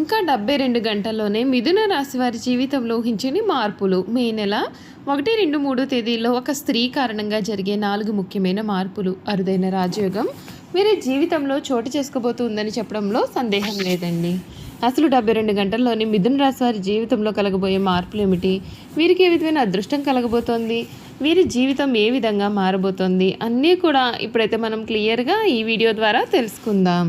ఇంకా డెబ్బై రెండు గంటల్లోనే మిథున రాశి వారి జీవితంలో ఊహించని మార్పులు. మే నెల ఒకటి రెండు మూడు తేదీల్లో ఒక స్త్రీ కారణంగా జరిగే నాలుగు ముఖ్యమైన మార్పులు. అరుదైన రాజయోగం వీరి జీవితంలో చోటు చేసుకోబోతుందని చెప్పడంలో సందేహం లేదండి. అసలు డెబ్బై రెండు గంటల్లోని మిథున రాశి వారి జీవితంలో కలగబోయే మార్పులు ఏమిటి? వీరికి ఏ విధమైన అదృష్టం కలగబోతోంది? వీరి జీవితం ఏ విధంగా మారబోతోంది? అన్నీ కూడా ఇప్పుడైతే మనం క్లియర్గా ఈ వీడియో ద్వారా తెలుసుకుందాం.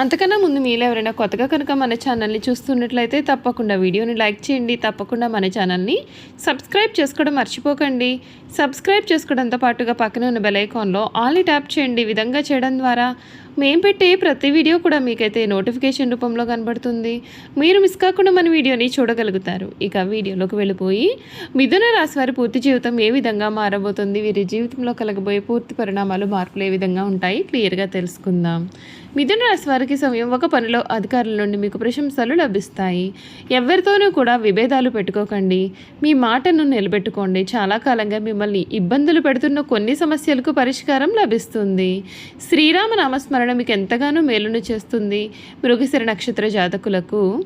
అంతకన్నా ముందు మీలో ఎవరైనా కొత్తగా కనుక మన ఛానల్ని చూస్తున్నట్లయితే తప్పకుండా వీడియోని లైక్ చేయండి తప్పకుండా మన ఛానల్ని సబ్స్క్రైబ్ చేసుకోవడం మర్చిపోకండి. సబ్స్క్రైబ్ చేసుకోవడంతో పాటుగా పక్కన ఉన్న బెల్ ఐకాన్లో ఆల్ని ట్యాప్ చేయండి. విధంగా చేయడం ద్వారా మేము పెట్టే ప్రతి వీడియో కూడా మీకైతే నోటిఫికేషన్ రూపంలో కనబడుతుంది. మీరు మిస్ కాకుండా మన వీడియోని చూడగలుగుతారు. ఇక వీడియోలోకి వెళ్ళిపోయి మిథున రాశి వారి పూర్తి జీవితం ఏ విధంగా మారబోతుంది? వీరి జీవితంలో కలగబోయే పూర్తి పరిణామాలు మార్పులు ఏ విధంగా ఉంటాయి? క్లియర్గా తెలుసుకుందాం. మిథున రాశి వారికి సమయం ఒక పనిలో అధికారుల నుండి మీకు ప్రశంసలు లభిస్తాయి. ఎవరితోనూ కూడా విభేదాలు పెట్టుకోకండి. మీ మాటను నిలబెట్టుకోండి. చాలా కాలంగా మిమ్మల్ని ఇబ్బందులు పెడుతున్న కొన్ని సమస్యలకు పరిష్కారం లభిస్తుంది. శ్రీరామ నామస్మరణ మీకు ఎంతగానో మేలును చేస్తుంది. మృగశిర నక్షత్ర జాతకులకు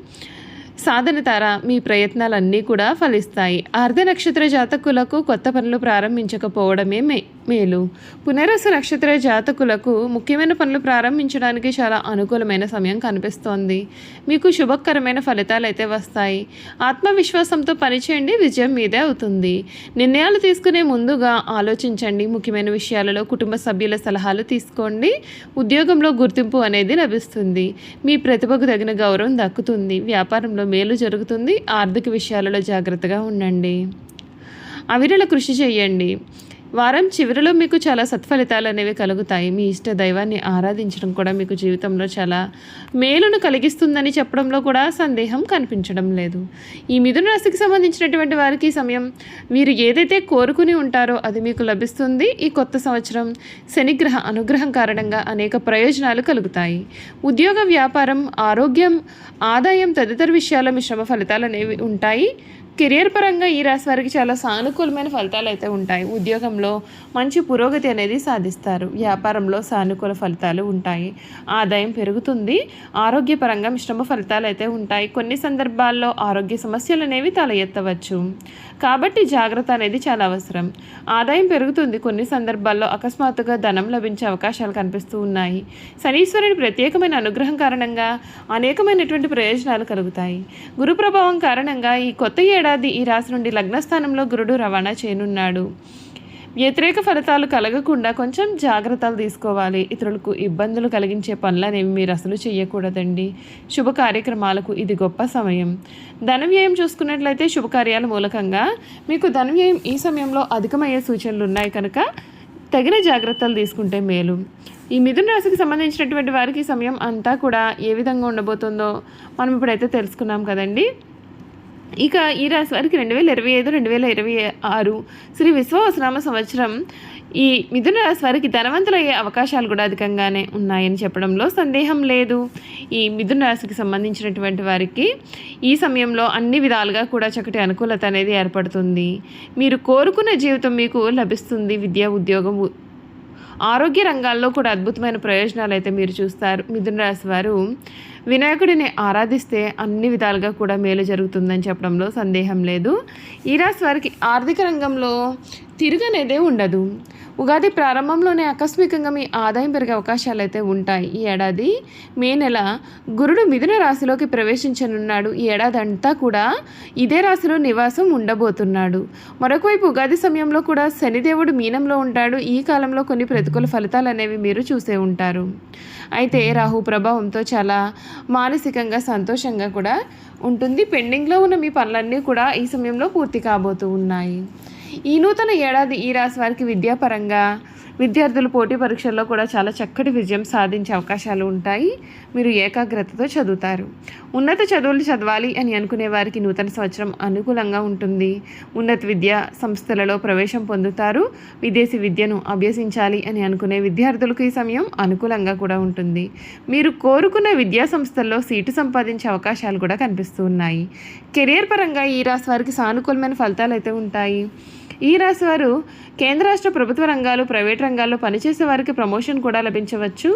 సాధన తార మీ ప్రయత్నాలన్నీ కూడా ఫలిస్తాయి. అర్ధ నక్షత్ర జాతకులకు కొత్త పనులు ప్రారంభించకపోవడమే మే మేలు. పునరస నక్షత్ర జాతకులకు ముఖ్యమైన పనులు ప్రారంభించడానికి చాలా అనుకూలమైన సమయం కనిపిస్తోంది. మీకు శుభకరమైన ఫలితాలు అయితే వస్తాయి. ఆత్మవిశ్వాసంతో పనిచేయండి విజయం మీదే అవుతుంది. నిర్ణయాలు తీసుకునే ముందుగా ఆలోచించండి. ముఖ్యమైన విషయాలలో కుటుంబ సభ్యుల సలహాలు తీసుకోండి. ఉద్యోగంలో గుర్తింపు అనేది లభిస్తుంది. మీ ప్రతిభకు తగిన గౌరవం దక్కుతుంది. వ్యాపారంలో మేలు జరుగుతుంది. ఆర్థిక విషయాలలో జాగ్రత్తగా ఉండండి. అవిరల కృషి చేయండి. వారం చివరిలో మీకు చాలా సత్ఫలితాలు అనేవి కలుగుతాయి. మీ ఇష్ట దైవాన్ని ఆరాధించడం కూడా మీకు జీవితంలో చాలా మేలును కలిగిస్తుందని చెప్పడంలో కూడా సందేహం కనిపించడం లేదు. ఈ మిథున రాశికి సంబంధించినటువంటి వారికి సమయం మీరు ఏదైతే కోరుకుని ఉంటారో అది మీకు లభిస్తుంది. ఈ కొత్త సంవత్సరం శనిగ్రహ అనుగ్రహం కారణంగా అనేక ప్రయోజనాలు కలుగుతాయి. ఉద్యోగ వ్యాపారం ఆరోగ్యం ఆదాయం తదితర విషయాల్లో మిశ్రమ ఫలితాలు అనేవి ఉంటాయి. కెరియర్ పరంగా ఈ రాశి వారికి చాలా సానుకూలమైన ఫలితాలు అయితే ఉంటాయి. ఉద్యోగంలో మంచి పురోగతి అనేది సాధిస్తారు. వ్యాపారంలో సానుకూల ఫలితాలు ఉంటాయి. ఆదాయం పెరుగుతుంది. ఆరోగ్యపరంగా మిశ్రమ ఫలితాలు అయితే ఉంటాయి. కొన్ని సందర్భాల్లో ఆరోగ్య సమస్యలు అనేవి తల ఎత్తవచ్చు. కాబట్టి జాగ్రత్త అనేది చాలా అవసరం. ఆదాయం పెరుగుతుంది. కొన్ని సందర్భాల్లో అకస్మాత్తుగా ధనం లభించే అవకాశాలు కనిపిస్తూ ఉన్నాయి. శనీశ్వరుని ప్రత్యేకమైన అనుగ్రహం కారణంగా అనేకమైనటువంటి ప్రయోజనాలు కలుగుతాయి. గురు ప్రభావం కారణంగా ఈ కొత్త ఏడాది ఈ రాశి నుండి లగ్నస్థానంలో గురుడు రవాణా చేయనున్నాడు. వ్యతిరేక ఫలితాలు కలగకుండా కొంచెం జాగ్రత్తలు తీసుకోవాలి. ఇతరులకు ఇబ్బందులు కలిగించే పనులనేవి మీరు అసలు చేయకూడదండి. శుభ కార్యక్రమాలకు ఇది గొప్ప సమయం. ధన వ్యయం చూసుకున్నట్లయితే శుభకార్యాల మూలకంగా మీకు ధన వ్యయం ఈ సమయంలో అధికమయ్యే సూచనలు ఉన్నాయి కనుక తగిన జాగ్రత్తలు తీసుకుంటే మేలు. ఈ మిథున రాశికి సంబంధించినటువంటి వారికి సమయం అంతా కూడా ఏ విధంగా ఉండబోతుందో మనం ఇప్పుడైతే తెలుసుకున్నాం కదండి. ఇక ఈ రాశి వారికి రెండు వేల ఇరవై ఐదు రెండు వేల ఇరవై ఆరు శ్రీ విశ్వవసనామ సంవత్సరం ఈ మిథున రాశి వారికి ధనవంతులయ్యే అవకాశాలు కూడా అధికంగానే ఉన్నాయని చెప్పడంలో సందేహం లేదు. ఈ మిథున రాశికి సంబంధించినటువంటి వారికి ఈ సమయంలో అన్ని విధాలుగా కూడా చక్కటి అనుకూలత అనేది ఏర్పడుతుంది. మీరు కోరుకున్న జీవితం మీకు లభిస్తుంది. విద్య ఉద్యోగం ఆరోగ్య రంగాల్లో కూడా అద్భుతమైన ప్రయోజనాలు అయితే మీరు చూస్తారు. మిథున రాశి వారు వినాయకుడిని ఆరాధిస్తే అన్ని విధాలుగా కూడా మేలు జరుగుతుందని చెప్పడంలో సందేహం లేదు. ఈ రాశి వారికి ఆర్థిక రంగంలో తిరుగనేదే ఉండదు. ఉగాది ప్రారంభంలోనే ఆకస్మికంగా మీ ఆదాయం పెరిగే అవకాశాలు అయితే ఉంటాయి. ఈ ఏడాది మే నెల గురుడు మిథున రాశిలోకి ప్రవేశించనున్నాడు. ఈ ఏడాది అంతా కూడా ఇదే రాశిలో నివాసం ఉండబోతున్నాడు. మరొకవైపు ఉగాది సమయంలో కూడా శనిదేవుడు మీనంలో ఉంటాడు. ఈ కాలంలో కొన్ని ప్రతికూల ఫలితాలు అనేవి మీరు చూసే ఉంటారు. అయితే రాహు ప్రభావంతో చాలా మానసికంగా సంతోషంగా కూడా ఉంటుంది. పెండింగ్లో ఉన్న మీ పనులన్నీ కూడా ఈ సమయంలో పూర్తి కాబోతూ ఉన్నాయి. ఈ నూతన ఏడాది ఈ రాశి వారికి విద్యాపరంగా విద్యార్థులు పోటీ పరీక్షల్లో కూడా చాలా చక్కటి విజయం సాధించే అవకాశాలు ఉంటాయి. మీరు ఏకాగ్రతతో చదువుతారు. ఉన్నత చదువులు చదవాలి అని అనుకునే వారికి నూతన సంవత్సరం అనుకూలంగా ఉంటుంది. ఉన్నత విద్యా సంస్థలలో ప్రవేశం పొందుతారు. విదేశీ విద్యను అభ్యసించాలి అని అనుకునే విద్యార్థులకు ఈ సమయం అనుకూలంగా కూడా ఉంటుంది. మీరు కోరుకున్న విద్యా సంస్థల్లో సీటు సంపాదించే అవకాశాలు కూడా కనిపిస్తూ ఉన్నాయి. కెరియర్ పరంగా ఈ రాశి వారికి సానుకూలమైన ఫలితాలు అయితే ఉంటాయి. ఈ రాశి వారు కేంద్ర రాష్ట్ర ప్రభుత్వ రంగాలు ప్రైవేట్ రంగాల్లో పనిచేసే వారికి ప్రమోషన్ కూడా లభించవచ్చు.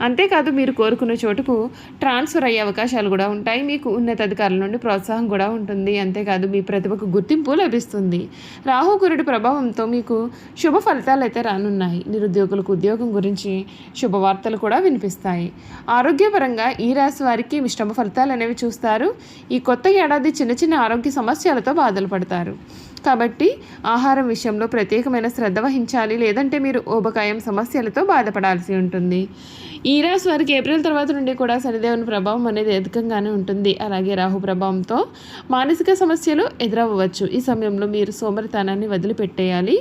అంతేకాదు మీరు కోరుకున్న చోటుకు ట్రాన్స్ఫర్ అయ్యే అవకాశాలు కూడా ఉంటాయి. మీకు ఉన్నతాధికారుల నుండి ప్రోత్సాహం కూడా ఉంటుంది. అంతేకాదు మీ ప్రతిభకు గుర్తింపు లభిస్తుంది. రాహుగురుడి ప్రభావంతో మీకు శుభ ఫలితాలు అయితే రానున్నాయి. నిరుద్యోగులకు ఉద్యోగం గురించి శుభవార్తలు కూడా వినిపిస్తాయి. ఆరోగ్యపరంగా ఈ రాశి వారికి మిశ్రమ ఫలితాలు అనేవి చూస్తారు. ఈ కొత్త ఏడాది చిన్న చిన్న ఆరోగ్య సమస్యలతో బాధలు పడతారు. కాబట్టి ఆహారం విషయంలో ప్రత్యేకమైన శ్రద్ధ వహించాలి. లేదంటే మీరు ఊబకాయం సమస్యలతో బాధపడాల్సి ఉంటుంది. ఈ రాశి వారికి ఏప్రిల్ తర్వాత నుండి కూడా శనిదేవుని ప్రభావం అనేది అధికంగానే ఉంటుంది. అలాగే రాహు ప్రభావంతో మానసిక సమస్యలు ఎదురవ్వచ్చు. ఈ సమయంలో మీరు సోమరితనాన్ని వదిలిపెట్టేయాలి.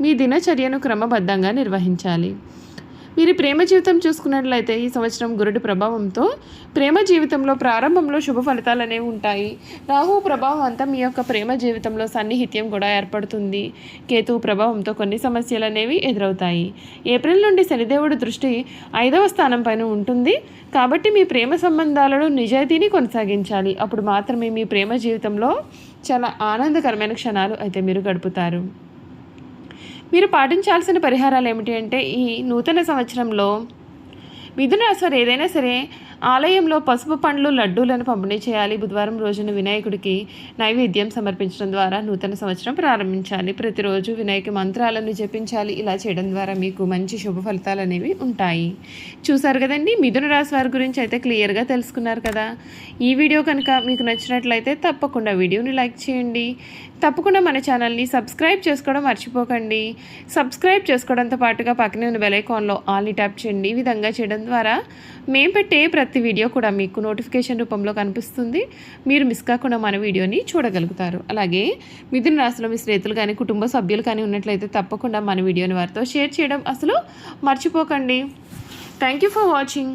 మీ దినచర్యను క్రమబద్ధంగా నిర్వహించాలి. మీరు ప్రేమ జీవితం చూసుకున్నట్లయితే ఈ సంవత్సరం గురుడి ప్రభావంతో ప్రేమ జీవితంలో ప్రారంభంలో శుభ ఫలితాలు అనేవి ఉంటాయి. రాహు ప్రభావం అంతా మీ యొక్క ప్రేమ జీవితంలో సన్నిహిత్యం కూడా ఏర్పడుతుంది. కేతువు ప్రభావంతో కొన్ని సమస్యలు అనేవి ఎదురవుతాయి. ఏప్రిల్ నుండి శనిదేవుడి దృష్టి ఐదవ స్థానం పైన ఉంటుంది. కాబట్టి మీ ప్రేమ సంబంధాలను నిజాయితీని కొనసాగించాలి. అప్పుడు మాత్రమే మీ ప్రేమ జీవితంలో చాలా ఆనందకరమైన క్షణాలు అయితే మీరు గడుపుతారు. మీరు పాటించాల్సిన పరిహారాలు ఏమిటి అంటే ఈ నూతన సంవత్సరంలో మిథున రాశి వారు ఏదైనా సరే ఆలయంలో పసుపు పండ్లు లడ్డూలను పంపిణీ చేయాలి. బుధవారం రోజున వినాయకుడికి నైవేద్యం సమర్పించడం ద్వారా నూతన సంవత్సరం ప్రారంభించాలి. ప్రతిరోజు వినాయక మంత్రాలను జపించాలి. ఇలా చేయడం ద్వారా మీకు మంచి శుభ ఫలితాలు అనేవి ఉంటాయి. చూసారు కదండి? మిథున రాశి వారి గురించి అయితే క్లియర్గా తెలుసుకున్నారు కదా? ఈ వీడియో కనుక మీకు నచ్చినట్లయితే తప్పకుండా వీడియోని లైక్ చేయండి. తప్పకుండా మన ఛానల్ని సబ్స్క్రైబ్ చేసుకోవడం మర్చిపోకండి. సబ్స్క్రైబ్ చేసుకోవడంతో పాటుగా పక్కనే ఉన్న బెలైకాన్లో ఆల్ని ట్యాప్ చేయండి. ఈ విధంగా చేయడం ద్వారా మేము పెట్టే ప్రతి ప్రతి వీడియో కూడా మీకు నోటిఫికేషన్ రూపంలో కనిపిస్తుంది. మీరు మిస్ కాకుండా మన వీడియోని చూడగలుగుతారు. అలాగే మిథున రాశిలో మీ స్నేహితులు కానీ కుటుంబ సభ్యులు కానీ ఉన్నట్లయితే తప్పకుండా మన వీడియోని వారితో షేర్ చేయడం అసలు మర్చిపోకండి. Thank you for watching